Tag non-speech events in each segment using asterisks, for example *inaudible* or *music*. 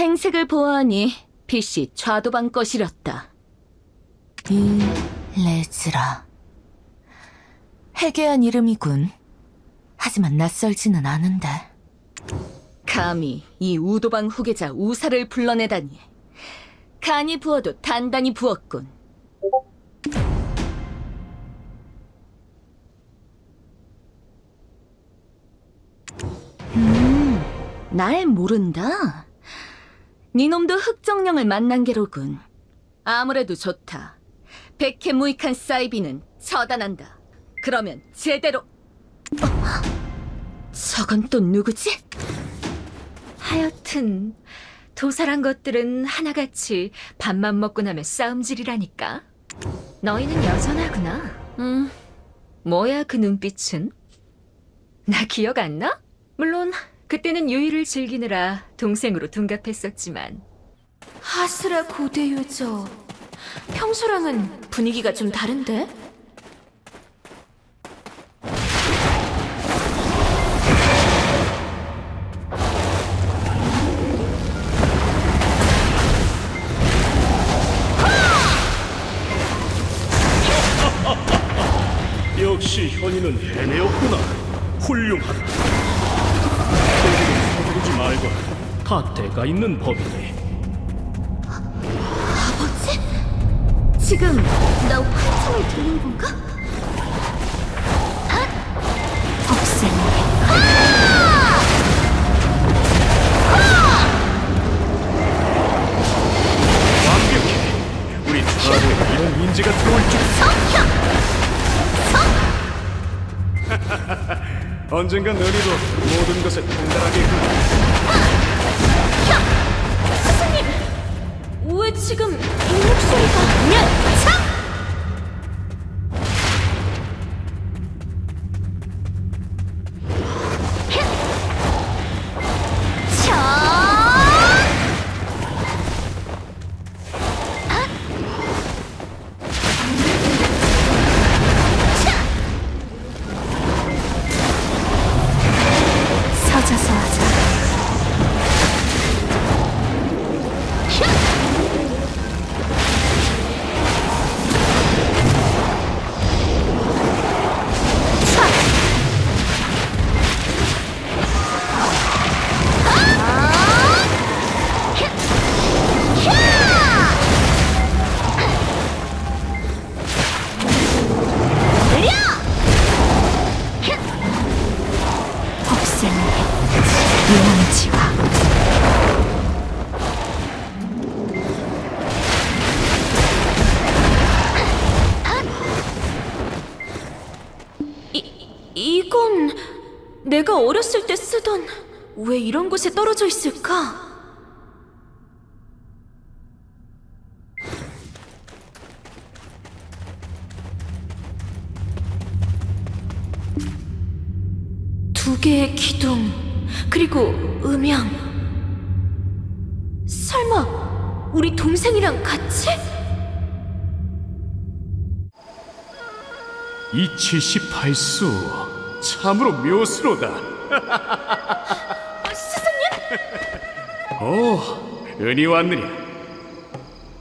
행색을 보아하니 빛이 좌도방 것이렸다. 이 레즈라. 해괴한 이름이군. 하지만 낯설지는 않은데. 감히 이 우도방 후계자 우사를 불러내다니. 간이 부어도 단단히 부었군. 음, 날 모른다. 니놈도 흑정령을 만난 게로군. 아무래도 좋다. 백해 무익한 사이비는 처단한다. 그러면 제대로... 어? 저건 또 누구지? 하여튼 도살한 것들은 하나같이 밥만 먹고 나면 싸움질이라니까. 너희는 여전하구나. 음, 뭐야 그 눈빛은? 나 기억 안 나? 물론 그때는 유희를 즐기느라 동생으로 둔갑했었지만 하스라 고대 유저 평소랑은 분위기가 좀 다른데? 역시 현이는 해내었 다 때가 있는 법이니. 아버지? 지금 나 환청을 들린 건가? 완벽해. 우리 트라우에 이런 인재가 들어올 줄. *laughs* 언젠가 너희도 모든 것을 통달하겠구 왜 지금 이 목소리가 냐! 이건 내가 어렸을 때 쓰던 왜 이런 곳에 떨어져 있을까? 두 개의 기둥 그리고 음향 설마 우리 동생이랑 같이? 이 78수 참으로 묘수로다. 스승님? 오, 은희 왔느냐?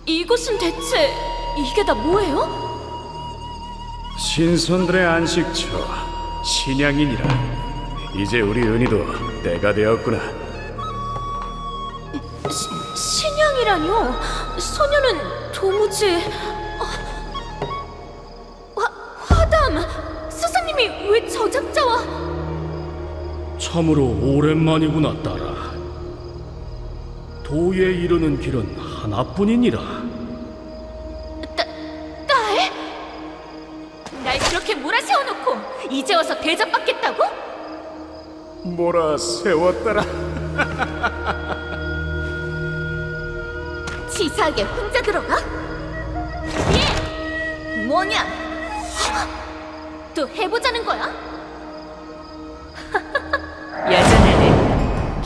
이곳은 대체 이게 다 뭐예요? 신선들의 안식처 신양이니라. 이제 우리 은희도 때가 되었구나. 신양이라뇨? 소녀는 도무지 참으로 오랜만이구나 딸아. 도에 이르는 길은 하나뿐이니라. 딸? 날 그렇게 몰아세워놓고 이제 와서 대접받겠다고? 뭐라 세웠더라. 치사하게 혼자 들어가? 예! 뭐냐? 또 해보자는 거야?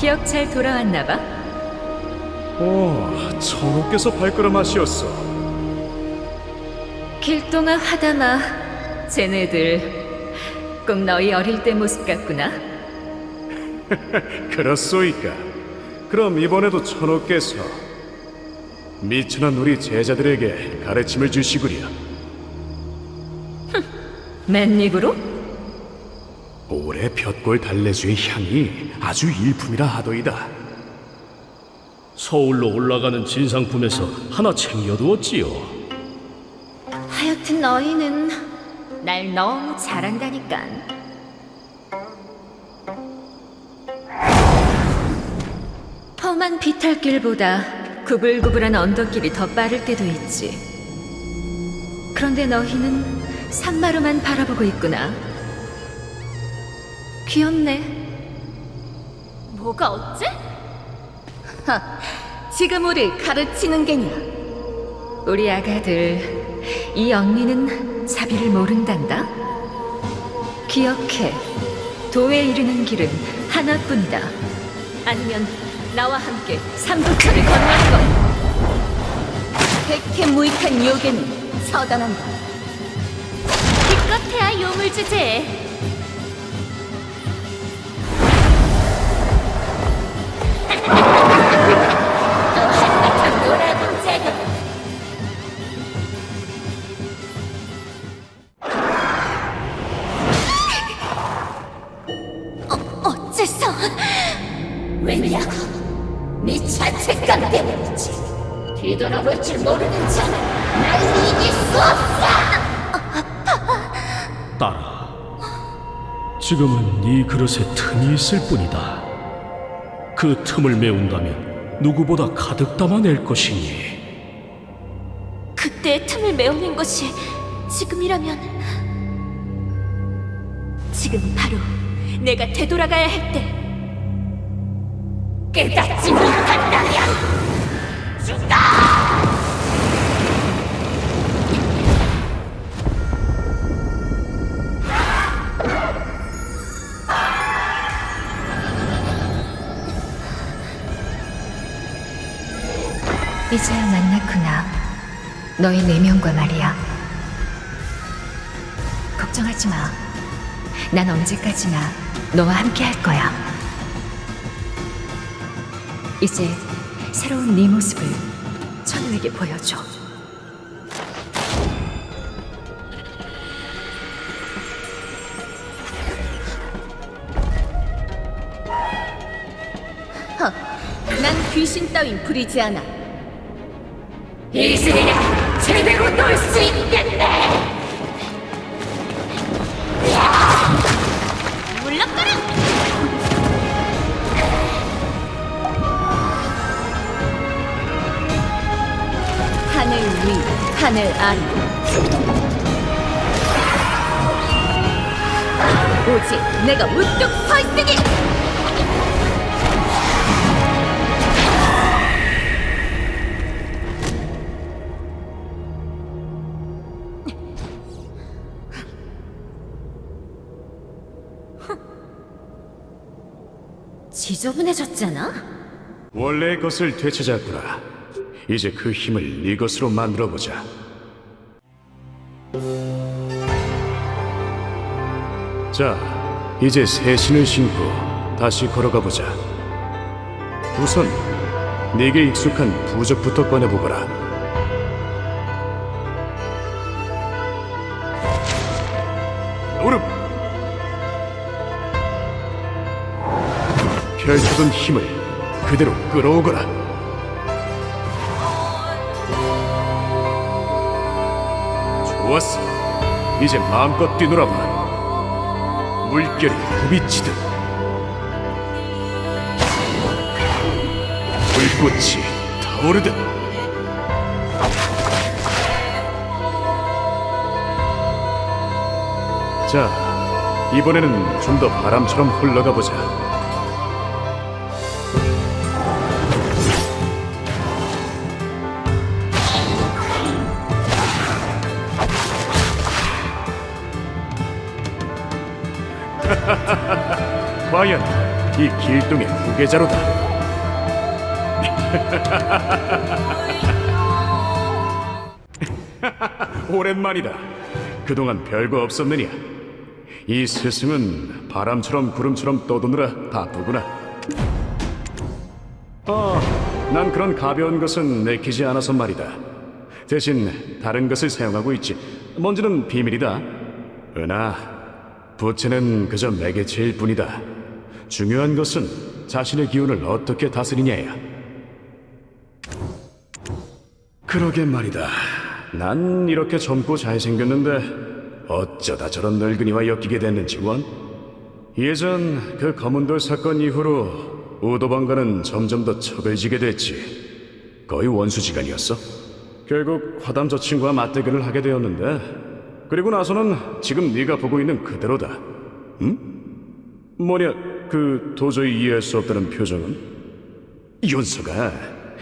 기억 잘 돌아왔나 봐 오, 천호께서 발걸음하시었어. 길동아 하담아 쟤네들 꼭 너희 어릴 때 모습 같구나 *laughs* 그렇소이까. 그럼 이번에도 천호께서 미천한 우리 제자들에게 가르침을 주시구려. 맨 입으로? 올해 볕골 달래주의 향이 아주 일품이라 하더이다. 서울로 올라가는 진상품에서 하나 챙겨두었지요. 하여튼 너희는 날 너무 잘한다니까. 험한 비탈길보다 구불구불한 언덕길이 더 빠를 때도 있지. 그런데 너희는 산마루만 바라보고 있구나. 귀엽네. 뭐가 어째? 지금 우릴 가르치는 게냐? 우리 아가들, 이 언니는 사비를 모른단다. 기억해. 도에 이르는 길은 하나뿐이다. 아니면 나와 함께 삼도천을 건너는 것. 백해 무익한 요괴는 처단한다. 기껏해야 용을 주제. 어 뒤돌아볼 줄 모르는 자는 날 이길 수 없어! 딸아, 지금은 네 그릇에 틈이 있을 뿐이다. 그 틈을 메운다면 누구보다 가득 담아낼 것이니 그때의 틈을 메우는 것이 지금이라면 지금 바로 내가 되돌아가야 할 때. 깨닫지 못한다면 이제야 만났구나. 너희 네 명과 말이야. 걱정하지 마. 난 언제까지나 너와 함께 할 거야. 이제 새로운 네 모습을 천우에게 보여줘. 난 귀신 따윈 부리지 않아. 이슬이가 제대로 놀 수 있겠네. 위, 하늘 아래. 오직 내가 우뚝 서 있으니! 지저분해졌잖아? 원래의 것을 되찾았구나. 이제 그 힘을 네 것으로 만들어 보자. 자, 이제 새 신을 신고 다시 걸어가 보자. 우선 네게 익숙한 부적부터 꺼내 보거라. 오름. 펼쳐둔 힘을 그대로 끌어오거라. 좋았어. 이제 마음껏 뛰놀아봐. 물결이 부비치듯. 불꽃이 타오르듯. 자, 이번에는 좀 더 바람처럼 흘러가 보자. *laughs* 과연 이 길동의 후계자로다. *laughs* 오랜만이다. 그동안 별거 없었느냐? 이 스승은 바람처럼 구름처럼 떠도느라 바쁘구나. 아, 난 그런 가벼운 것은 내키지 않아서 말이다. 대신 다른 것을 사용하고 있지. 뭔지는 비밀이다. 은하, 부채는 그저 매개체일 뿐이다. 중요한 것은 자신의 기운을 어떻게 다스리냐야. 그러게 말이다. 난 이렇게 젊고 잘생겼는데 어쩌다 저런 늙은이와 엮이게 됐는지 원? 예전 그 검은돌 사건 이후로 우도방과는 점점 더 척을 지게 됐지. 거의 원수지간이었어. 결국 화담 저 친구와 맞대결을 하게 되었는데 그리고 나서는 지금 네가 보고 있는 그대로다. 응? 뭐냐 그 도저히 이해할 수 없다는 표정은? 윤서가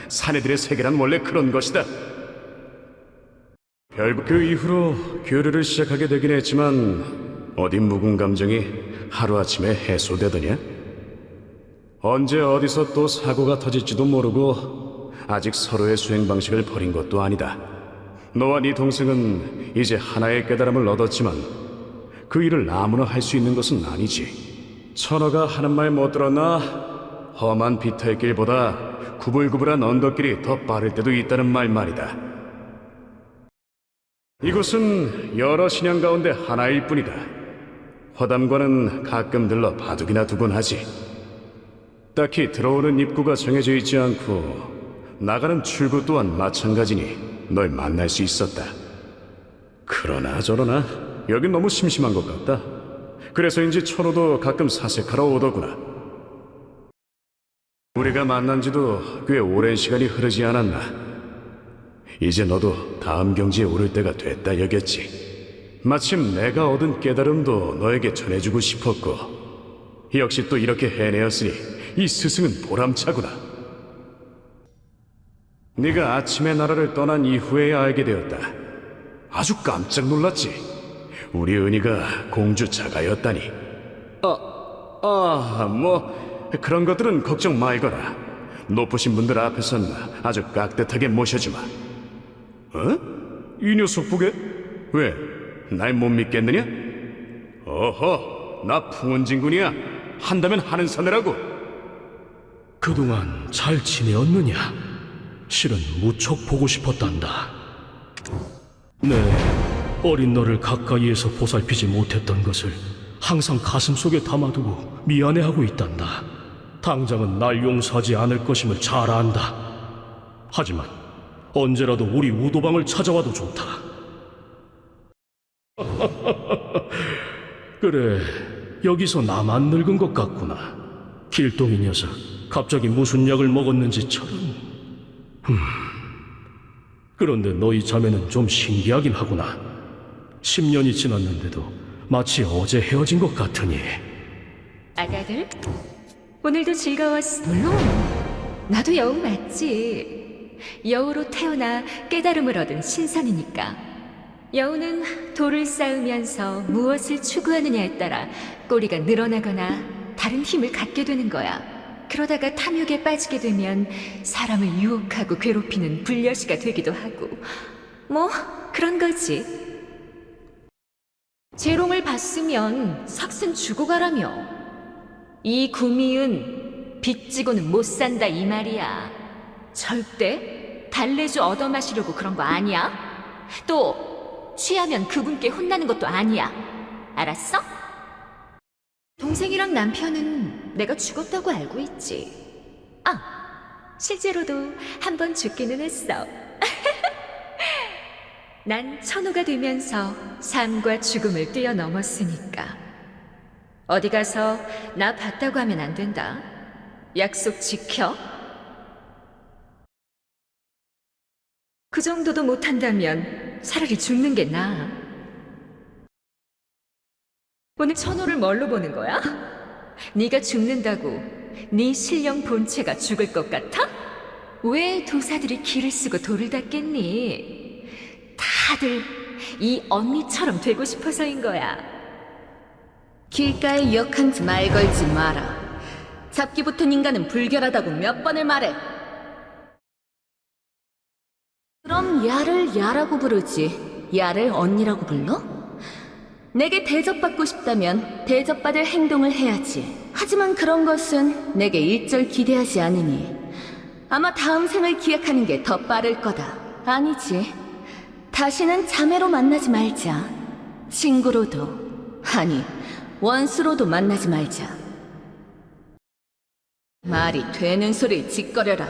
사내들의 세계란 원래 그런 것이다. 결국 그 이후로 교류를 시작하게 되긴 했지만 어디 묵은 감정이 하루아침에 해소되더냐? 언제 어디서 또 사고가 터질지도 모르고 아직 서로의 수행 방식을 버린 것도 아니다. 너와 네 동생은 이제 하나의 깨달음을 얻었지만 그 일을 아무나 할 수 있는 것은 아니지. 천어가 하는 말 못 들었나? 험한 비탈 길보다 구불구불한 언덕길이 더 빠를 때도 있다는 말 말이다. 이곳은 여러 신앙 가운데 하나일 뿐이다. 화담과는 가끔 들러 바둑이나 두곤 하지. 딱히 들어오는 입구가 정해져 있지 않고 나가는 출구 또한 마찬가지니 널 만날 수 있었다. 그러나 저러나 여긴 너무 심심한 것 같다. 그래서인지 천호도 가끔 사색하러 오더구나. 우리가 만난 지도 꽤 오랜 시간이 흐르지 않았나. 이제 너도 다음 경지에 오를 때가 됐다 여겼지. 마침 내가 얻은 깨달음도 너에게 전해주고 싶었고, 역시 또 이렇게 해내었으니 이 스승은 보람차구나. 네가 아침에 나라를 떠난 이후에야 알게 되었다. 아주 깜짝 놀랐지. 우리 은희가 공주 자가였다니. 아, 아, 뭐 그런 것들은 걱정 말거라. 높으신 분들 앞에선 아주 깍듯하게 모셔주마. 어? 이 녀석 보게? 왜? 날 못 믿겠느냐? 어허, 나 풍원진군이야. 한다면 하는 사내라고. 그동안 잘 지내었느냐? 실은 무척 보고 싶었단다. 네, 어린 너를 가까이에서 보살피지 못했던 것을 항상 가슴 속에 담아두고 미안해하고 있단다. 당장은 날 용서하지 않을 것임을 잘 안다. 하지만 언제라도 우리 우도방을 찾아와도 좋다. *laughs* 그래, 여기서 나만 늙은 것 같구나. 길동이 녀석, 갑자기 무슨 약을 먹었는지 처럼. 흠. 그런데 너희 자매는 좀 신기하긴 하구나. 10년이 지났는데도 마치 어제 헤어진 것 같으니. 아가들, 오늘도 즐거웠어. 물론, 나도 여우 맞지. 여우로 태어나 깨달음을 얻은 신선이니까. 여우는 돌을 쌓으면서 무엇을 추구하느냐에 따라 꼬리가 늘어나거나 다른 힘을 갖게 되는 거야. 그러다가 탐욕에 빠지게 되면 사람을 유혹하고 괴롭히는 불려시가 되기도 하고. 뭐, 그런 거지. 재롱을 봤으면 삭슨 주고 가라며. 이 구미은 빚지고는 못 산다 이 말이야. 절대 달래주 얻어 마시려고 그런 거 아니야. 또 취하면 그분께 혼나는 것도 아니야. 알았어? 동생이랑 남편은 내가 죽었다고 알고 있지. 아, 실제로도 한 번 죽기는 했어. *laughs* 난 천우가 되면서 삶과 죽음을 뛰어넘었으니까. 어디 가서 나 봤다고 하면 안 된다. 약속 지켜. 그 정도도 못한다면 차라리 죽는 게 나아. 오늘 천호를 뭘로 보는 거야? 네가 죽는다고 네 신령 본체가 죽을 것 같아? 왜 도사들이 길을 쓰고 돌을 닦겠니? 다들 이 언니처럼 되고 싶어서인 거야. 길가에 역한지 말 걸지 마라. 잡기 붙은 인간은 불결하다고 몇 번을 말해. 그럼 야를 야라고 부르지. 야를 언니라고 불러? 내게 대접받고 싶다면 대접받을 행동을 해야지. 하지만 그런 것은 내게 일절 기대하지 않으니 아마 다음 생을 기약하는 게 더 빠를 거다. 아니지. 다시는 자매로 만나지 말자. 친구로도, 아니, 원수로도 만나지 말자. 말이 되는 소리를 짓거려라.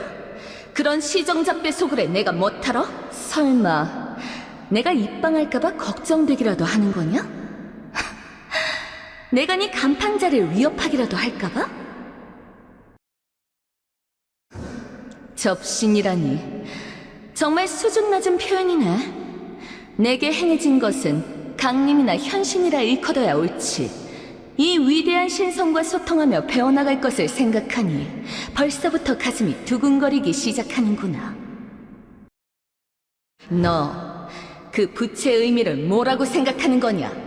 그런 시정잡배 속을에 내가 못하러? 설마, 내가 입방할까봐 걱정되기라도 하는 거냐? 내가 네 간판자를 위협하기라도 할까봐? 접신이라니 정말 수준 낮은 표현이네. 내게 행해진 것은 강림이나 현신이라 일컬어야 옳지. 이 위대한 신성과 소통하며 배워나갈 것을 생각하니 벌써부터 가슴이 두근거리기 시작하는구나. 너, 그 부채의 의미를 뭐라고 생각하는 거냐?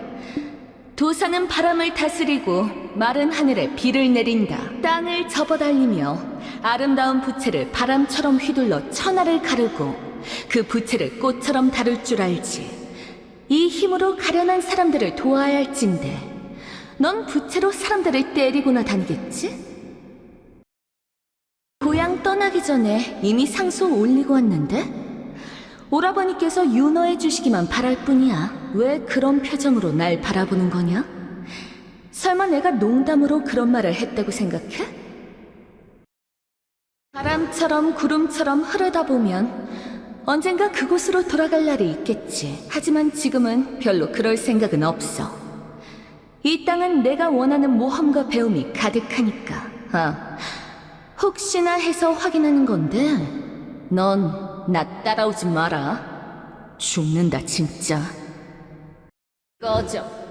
도사는 바람을 다스리고 마른 하늘에 비를 내린다. 땅을 접어달리며 아름다운 부채를 바람처럼 휘둘러 천하를 가르고 그 부채를 꽃처럼 다룰 줄 알지. 이 힘으로 가련한 사람들을 도와야 할진데 넌 부채로 사람들을 때리고나 다니겠지? 고향 떠나기 전에 이미 상소 올리고 왔는데? 오라버니께서 윤허해 주시기만 바랄 뿐이야. 왜 그런 표정으로 날 바라보는 거냐? 설마 내가 농담으로 그런 말을 했다고 생각해? 바람처럼 구름처럼 흐르다 보면 언젠가 그곳으로 돌아갈 날이 있겠지. 하지만 지금은 별로 그럴 생각은 없어. 이 땅은 내가 원하는 모험과 배움이 가득하니까. 아, 혹시나 해서 확인하는 건데, 넌 나 따라오지 마라. 죽는다, 진짜. 꺼져.